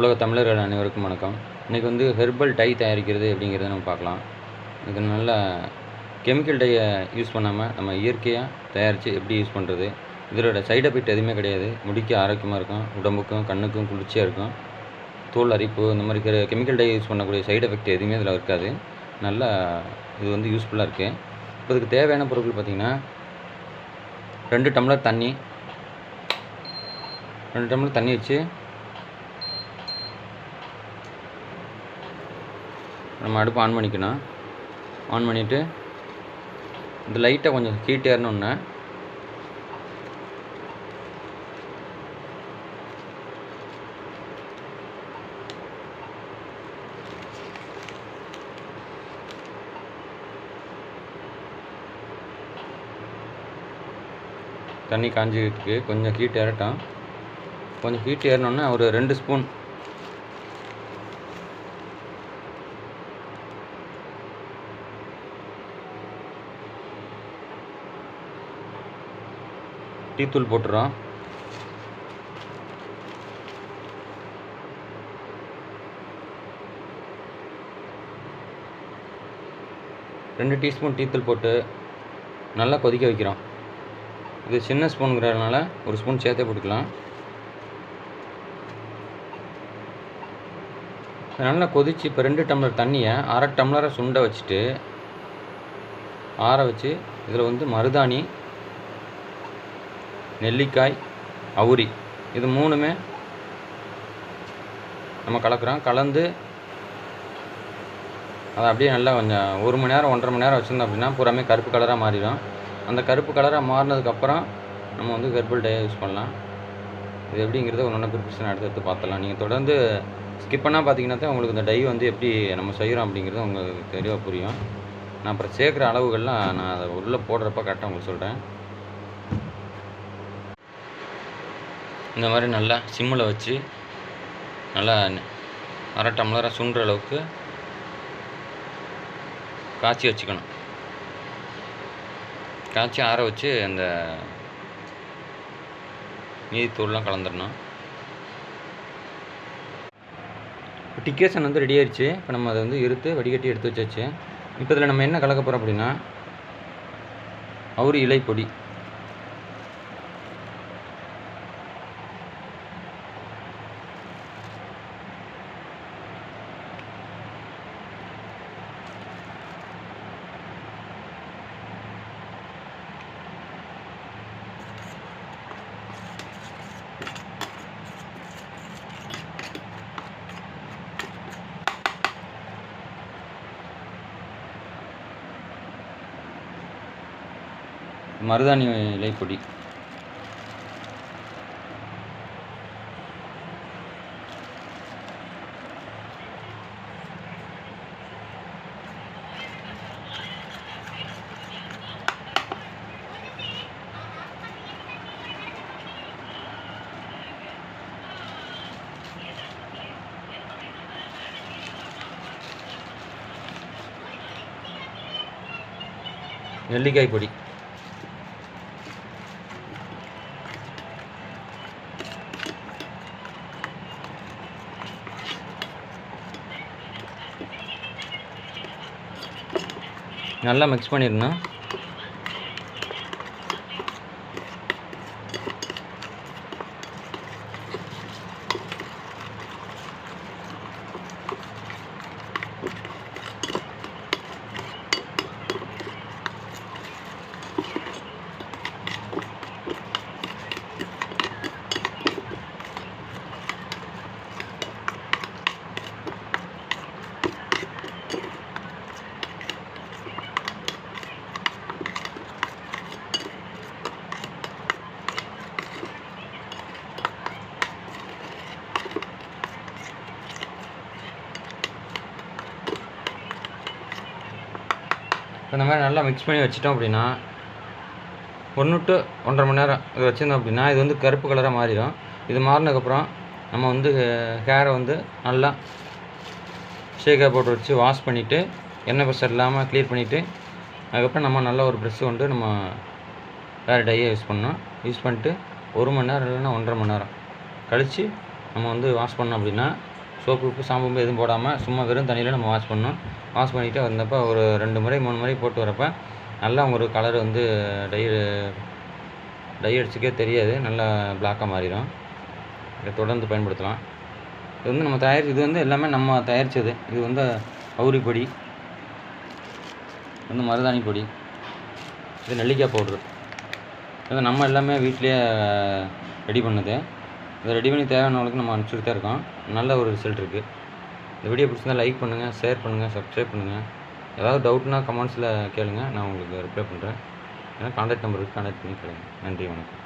உலக தமிழர்கள் அனைவருக்கும் வணக்கம். இன்றைக்கி வந்து ஹெர்பல் டை தயாரிக்கிறது அப்படிங்கிறத நம்ம பார்க்கலாம். இது நல்ல கெமிக்கல் டையை யூஸ் பண்ணாமல் நம்ம இயற்கையாக தயாரித்து எப்படி யூஸ் பண்ணுறது இதோட சைடு எஃபெக்ட் எதுவுமே கிடையாது. முடிக்கு ஆரோக்கியமாக இருக்கும். உடம்புக்கும் கண்ணுக்கும் குளிர்ச்சியாக இருக்கும். தோல் அரிப்பு இந்த மாதிரி இருக்கிற கெமிக்கல் டை யூஸ் பண்ணக்கூடிய சைடு எஃபெக்ட் எதுவுமே இதில் இருக்காது. நல்லா இது வந்து யூஸ்ஃபுல்லாக இருக்குது இப்போ இதுக்கு தேவையான பொருட்கள் பார்த்திங்கன்னா ரெண்டு டம்ளர் தண்ணி ரெண்டு டம்ளர் தண்ணி வச்சு நம்ம அடுப்பு ஆன் பண்ணிக்கணும். ஆன் பண்ணிவிட்டு இந்த லைட்டை கொஞ்சம் ஹீட் ஏறணுன்னே தண்ணி காஞ்சிருக்கு கொஞ்சம் ஹீட் ஏறட்டும். கொஞ்சம் ஹீட் ஏறினோன்னே ஒரு ரெண்டு ஸ்பூன் டீத்தூள் போட்டுறோம். ரெண்டு டீஸ்பூன் டீத்தூள் போட்டு நல்லா கொதிக்க வைக்கிறோம். இது சின்ன ஸ்பூனுங்கிறதுனால ஒரு ஸ்பூன் சேர்த்தே போட்டுக்கலாம். நல்லா கொதிச்சு இப்போ ரெண்டு டம்ளர் தண்ணியை அரை டம்ளரை சுண்டை வச்சுட்டு ஆற வச்சு இதில் வந்து மருதாணி நெல்லிக்காய் அவுரி இது மூணுமே நம்ம கலக்கிறோம். கலந்து அதை அப்படியே நல்லா கொஞ்சம் ஒரு மணி நேரம் ஒன்றரை மணி நேரம் வச்சுருந்தோம் அப்படின்னா பூராமே கருப்பு கலராக மாறிடும். அந்த கருப்பு கலராக மாறினதுக்கப்புறம் நம்ம வந்து ஹெர்பல் டையை யூஸ் பண்ணலாம். இது எப்படிங்கிறத ஒன்று ஒன்று ப்ரிப்ரேஷன் எடுத்து எடுத்து பார்த்துலாம் நீங்கள் தொடர்ந்து ஸ்கிப் பண்ணால் பார்த்தீங்கன்னா தான் உங்களுக்கு இந்த டை வந்து எப்படி நம்ம செய்கிறோம் அப்படிங்கிறது உங்களுக்கு தெளிவாக புரியும். நான் அப்புறம் சேர்க்குற அளவுகள்லாம் நான் அதை உள்ளே போடுறப்ப கரெக்டாக உங்களுக்கு சொல்கிறேன் இந்த மாதிரி நல்லா சிம்மில் வச்சு நல்லா அரை டம்ளராக சுண்டுற அளவுக்கு காய்ச்சி வச்சுக்கணும். காய்ச்சி ஆற வச்சு அந்த நீதித்தூள்லாம் கலந்துடணும் இப்போ வந்து ரெடி ஆயிடுச்சு இப்போ நம்ம அதை வந்து இருத்து வடிகட்டி எடுத்து வச்சாச்சு. இப்போ இதில் நம்ம என்ன கலக்க போகிறோம் அப்படின்னா அவுரி இலை மருதாணி இலை பொடி. நெல்லிக்காய் பொடி. நல்லா மிக்ஸ் பண்ணிடணும் இப்போ இந்த மாதிரி நல்லா மிக்ஸ் பண்ணி வச்சிட்டோம் அப்படின்னா ஒன்று டு ஒன்றரை மணி நேரம் இது வச்சுருந்தோம் அப்படின்னா இது வந்து கருப்பு கலராக மாறிடும். இது மாறினதுக்கப்புறம் நம்ம வந்து ஹேரை வந்து நல்லா ஷேக்கர் பவுடர் வச்சு வாஷ் பண்ணிவிட்டு எண்ணெய் ப்ரெஷர் இல்லாமல் க்ளீன் பண்ணிவிட்டு அதுக்கப்புறம் நம்ம நல்ல ஒரு ப்ரெஷ் கொண்டு நம்ம வேறு டையை யூஸ் பண்ணோம் யூஸ் பண்ணிட்டு ஒரு மணி நேரம் இல்லைன்னா ஒன்றரை மணி நேரம் கழித்து நம்ம வந்து வாஷ் பண்ணோம் அப்படின்னா சோப்பு உப்பு சாம்பு எதுவும் போடாமல் சும்மா வெறும் தண்ணியில் நம்ம வாஷ் பண்ணணும். வாஷ் பண்ணிவிட்டு வந்தப்போ ஒரு ரெண்டு முறை மூணு முறை போட்டு வரப்போ நல்லா ஒரு கலர் வந்து டை டை அடிச்சுக்கே தெரியாது. நல்லா பிளாக்காக மாறிடும். இதை தொடர்ந்து பயன்படுத்தலாம். இது வந்து நம்ம தயாரி இது வந்து எல்லாமே நம்ம தயாரித்தது இது வந்து அவுரிப்பொடி வந்து மருதாணி பொடி இது நெல்லிக்காய் பவுட்ரு. இது நம்ம எல்லாமே வீட்டிலேயே ரெடி பண்ணுது. இதை ரெடி பண்ணி தேவையானவங்களுக்கு நம்ம அனுப்பிச்சுட்டு தான் இருக்கோம். நல்ல ஒரு ரிசல்ட் இருக்குது இந்த வீடியோ பிடிச்சிருந்தா லைக் பண்ணுங்கள் ஷேர் பண்ணுங்கள் சப்ஸ்கிரைப் பண்ணுங்கள் ஏதாவது டவுட்னா கமெண்ட்ஸில் கேளுங்கள் நான் உங்களுக்கு ரிப்ளை பண்ணுறேன் ஏன்னா கான்டாக்ட் நம்பருக்கு கான்டாக்ட் பண்ணி கேளுங்கள் நன்றி வணக்கம்.